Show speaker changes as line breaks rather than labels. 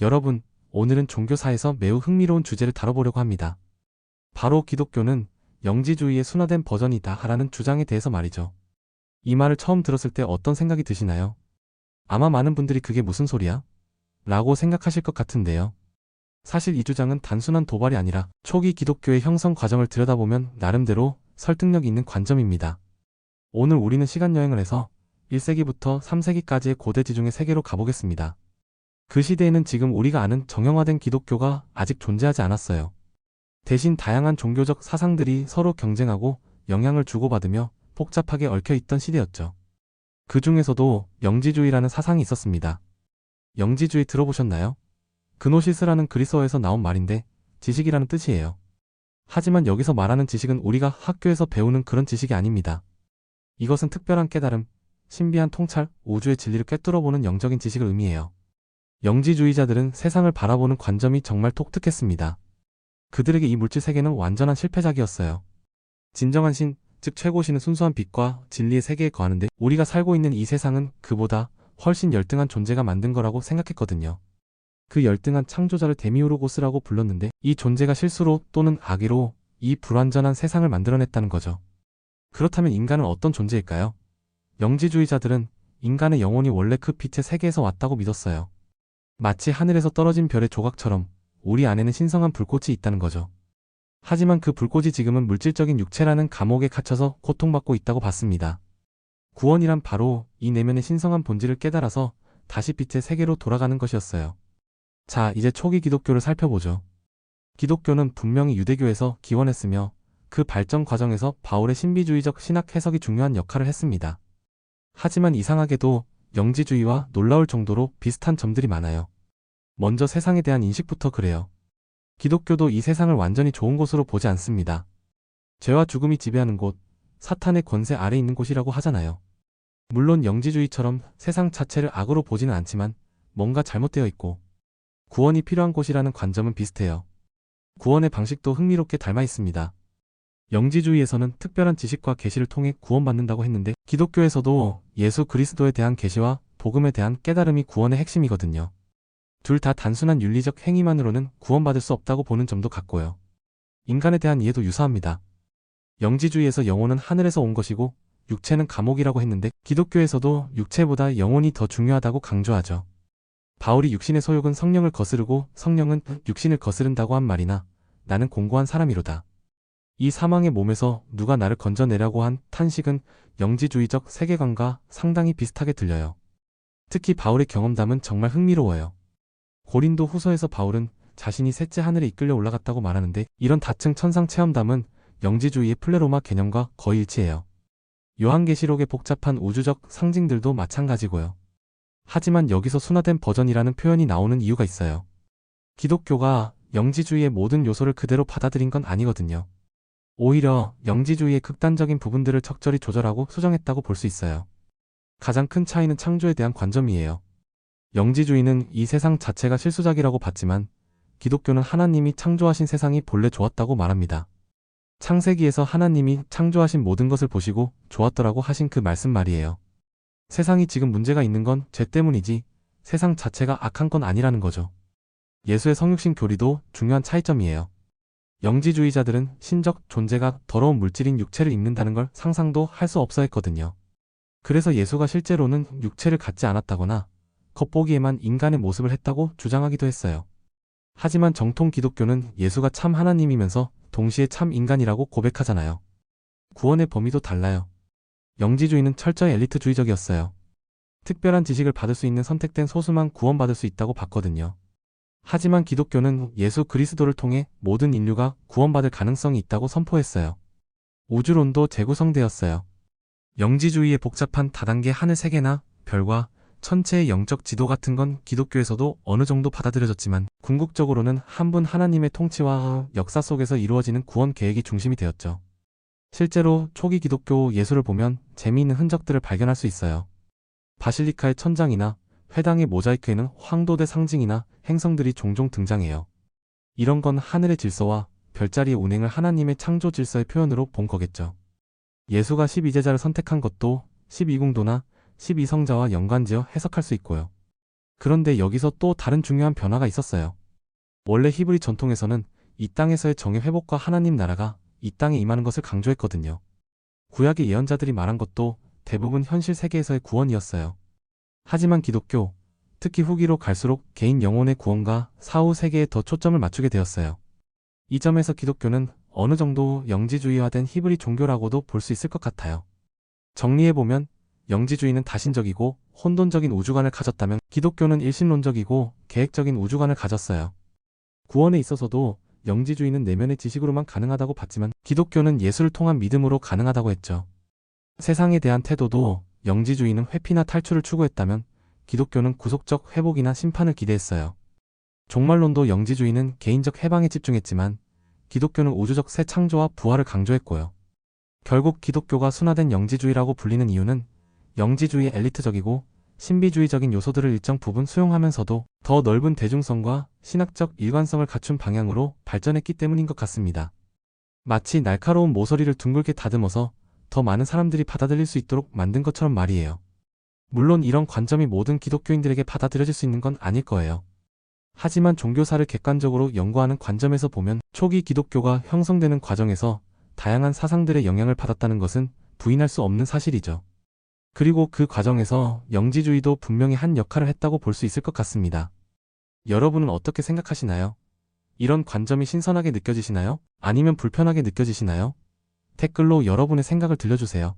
여러분, 오늘은 종교사에서 매우 흥미로운 주제를 다뤄보려고 합니다. 바로 기독교는 영지주의의 순화된 버전이다 하라는 주장에 대해서 말이죠. 이 말을 처음 들었을 때 어떤 생각이 드시나요? 아마 많은 분들이 그게 무슨 소리야? 라고 생각하실 것 같은데요. 사실 이 주장은 단순한 도발이 아니라 초기 기독교의 형성 과정을 들여다보면 나름대로 설득력 있는 관점입니다. 오늘 우리는 시간 여행을 해서 1세기부터 3세기까지의 고대 지중해 세계로 가보겠습니다. 그 시대에는 지금 우리가 아는 정형화된 기독교가 아직 존재하지 않았어요. 대신 다양한 종교적 사상들이 서로 경쟁하고 영향을 주고받으며 복잡하게 얽혀 있던 시대였죠. 그 중에서도 영지주의라는 사상이 있었습니다. 영지주의 들어보셨나요? 그노시스라는 그리스어에서 나온 말인데 지식이라는 뜻이에요. 하지만 여기서 말하는 지식은 우리가 학교에서 배우는 그런 지식이 아닙니다. 이것은 특별한 깨달음, 신비한 통찰, 우주의 진리를 꿰뚫어보는 영적인 지식을 의미해요. 영지주의자들은 세상을 바라보는 관점이 정말 독특했습니다. 그들에게 이 물질 세계는 완전한 실패작이었어요. 진정한 신, 즉 최고신은 순수한 빛과 진리의 세계에 거하는데 우리가 살고 있는 이 세상은 그보다 훨씬 열등한 존재가 만든 거라고 생각했거든요. 그 열등한 창조자를 데미우르고스라고 불렀는데 이 존재가 실수로 또는 악의로 이 불완전한 세상을 만들어냈다는 거죠. 그렇다면 인간은 어떤 존재일까요? 영지주의자들은 인간의 영혼이 원래 그 빛의 세계에서 왔다고 믿었어요. 마치 하늘에서 떨어진 별의 조각처럼 우리 안에는 신성한 불꽃이 있다는 거죠. 하지만 그 불꽃이 지금은 물질적인 육체라는 감옥에 갇혀서 고통받고 있다고 봤습니다. 구원이란 바로 이 내면의 신성한 본질을 깨달아서 다시 빛의 세계로 돌아가는 것이었어요. 자, 이제 초기 기독교를 살펴보죠. 기독교는 분명히 유대교에서 기원했으며 그 발전 과정에서 바울의 신비주의적 신학 해석이 중요한 역할을 했습니다. 하지만 이상하게도 영지주의와 놀라울 정도로 비슷한 점들이 많아요. 먼저 세상에 대한 인식부터 그래요. 기독교도 이 세상을 완전히 좋은 곳으로 보지 않습니다. 죄와 죽음이 지배하는 곳, 사탄의 권세 아래 있는 곳이라고 하잖아요. 물론 영지주의처럼 세상 자체를 악으로 보지는 않지만 뭔가 잘못되어 있고 구원이 필요한 곳이라는 관점은 비슷해요. 구원의 방식도 흥미롭게 닮아 있습니다. 영지주의에서는 특별한 지식과 계시를 통해 구원받는다고 했는데 기독교에서도 예수 그리스도에 대한 계시와 복음에 대한 깨달음이 구원의 핵심이거든요. 둘 다 단순한 윤리적 행위만으로는 구원받을 수 없다고 보는 점도 같고요. 인간에 대한 이해도 유사합니다. 영지주의에서 영혼은 하늘에서 온 것이고 육체는 감옥이라고 했는데 기독교에서도 육체보다 영혼이 더 중요하다고 강조하죠. 바울이 육신의 소욕은 성령을 거스르고 성령은 육신을 거스른다고 한 말이나 나는 공고한 사람이로다. 이 사망의 몸에서 누가 나를 건져내라고 한 탄식은 영지주의적 세계관과 상당히 비슷하게 들려요. 특히 바울의 경험담은 정말 흥미로워요. 고린도 후서에서 바울은 자신이 셋째 하늘에 이끌려 올라갔다고 말하는데 이런 다층 천상 체험담은 영지주의의 플레로마 개념과 거의 일치해요. 요한계시록의 복잡한 우주적 상징들도 마찬가지고요. 하지만 여기서 순화된 버전이라는 표현이 나오는 이유가 있어요. 기독교가 영지주의의 모든 요소를 그대로 받아들인 건 아니거든요. 오히려 영지주의의 극단적인 부분들을 적절히 조절하고 수정했다고 볼 수 있어요. 가장 큰 차이는 창조에 대한 관점이에요. 영지주의는 이 세상 자체가 실수작이라고 봤지만 기독교는 하나님이 창조하신 세상이 본래 좋았다고 말합니다. 창세기에서 하나님이 창조하신 모든 것을 보시고 좋았더라고 하신 그 말씀 말이에요. 세상이 지금 문제가 있는 건 죄 때문이지 세상 자체가 악한 건 아니라는 거죠. 예수의 성육신 교리도 중요한 차이점이에요. 영지주의자들은 신적 존재가 더러운 물질인 육체를 입는다는 걸 상상도 할 수 없어 했거든요. 그래서 예수가 실제로는 육체를 갖지 않았다거나 겉보기에만 인간의 모습을 했다고 주장하기도 했어요. 하지만 정통 기독교는 예수가 참 하나님이면서 동시에 참 인간이라고 고백하잖아요. 구원의 범위도 달라요. 영지주의는 철저히 엘리트주의적이었어요. 특별한 지식을 받을 수 있는 선택된 소수만 구원받을 수 있다고 봤거든요. 하지만 기독교는 예수 그리스도를 통해 모든 인류가 구원받을 가능성이 있다고 선포했어요. 우주론도 재구성되었어요. 영지주의의 복잡한 다단계 하늘 세계나 별과 천체의 영적 지도 같은 건 기독교에서도 어느 정도 받아들여졌지만 궁극적으로는 한 분 하나님의 통치와 역사 속에서 이루어지는 구원 계획이 중심이 되었죠. 실제로 초기 기독교 예술을 보면 재미있는 흔적들을 발견할 수 있어요. 바실리카의 천장이나 회당의 모자이크에는 황도대 상징이나 행성들이 종종 등장해요. 이런 건 하늘의 질서와 별자리의 운행을 하나님의 창조 질서의 표현으로 본 거겠죠. 예수가 12제자를 선택한 것도 12궁도나 12성자와 연관지어 해석할 수 있고요. 그런데 여기서 또 다른 중요한 변화가 있었어요. 원래 히브리 전통에서는 이 땅에서의 정의 회복과 하나님 나라가 이 땅에 임하는 것을 강조했거든요. 구약의 예언자들이 말한 것도 대부분 현실 세계에서의 구원이었어요. 하지만 기독교, 특히 후기로 갈수록 개인 영혼의 구원과 사후 세계에 더 초점을 맞추게 되었어요. 이 점에서 기독교는 어느 정도 영지주의화된 히브리 종교라고도 볼 수 있을 것 같아요. 정리해보면 영지주의는 다신적이고 혼돈적인 우주관을 가졌다면 기독교는 일신론적이고 계획적인 우주관을 가졌어요. 구원에 있어서도 영지주의는 내면의 지식으로만 가능하다고 봤지만 기독교는 예수를 통한 믿음으로 가능하다고 했죠. 세상에 대한 태도도 영지주의는 회피나 탈출을 추구했다면 기독교는 구속적 회복이나 심판을 기대했어요. 종말론도 영지주의는 개인적 해방에 집중했지만 기독교는 우주적 새 창조와 부활을 강조했고요. 결국 기독교가 순화된 영지주의라고 불리는 이유는 영지주의의 엘리트적이고 신비주의적인 요소들을 일정 부분 수용하면서도 더 넓은 대중성과 신학적 일관성을 갖춘 방향으로 발전했기 때문인 것 같습니다. 마치 날카로운 모서리를 둥글게 다듬어서 더 많은 사람들이 받아들일 수 있도록 만든 것처럼 말이에요. 물론 이런 관점이 모든 기독교인들에게 받아들여질 수 있는 건 아닐 거예요. 하지만 종교사를 객관적으로 연구하는 관점에서 보면 초기 기독교가 형성되는 과정에서 다양한 사상들의 영향을 받았다는 것은 부인할 수 없는 사실이죠. 그리고 그 과정에서 영지주의도 분명히 한 역할을 했다고 볼 수 있을 것 같습니다. 여러분은 어떻게 생각하시나요? 이런 관점이 신선하게 느껴지시나요? 아니면 불편하게 느껴지시나요? 댓글로 여러분의 생각을 들려주세요.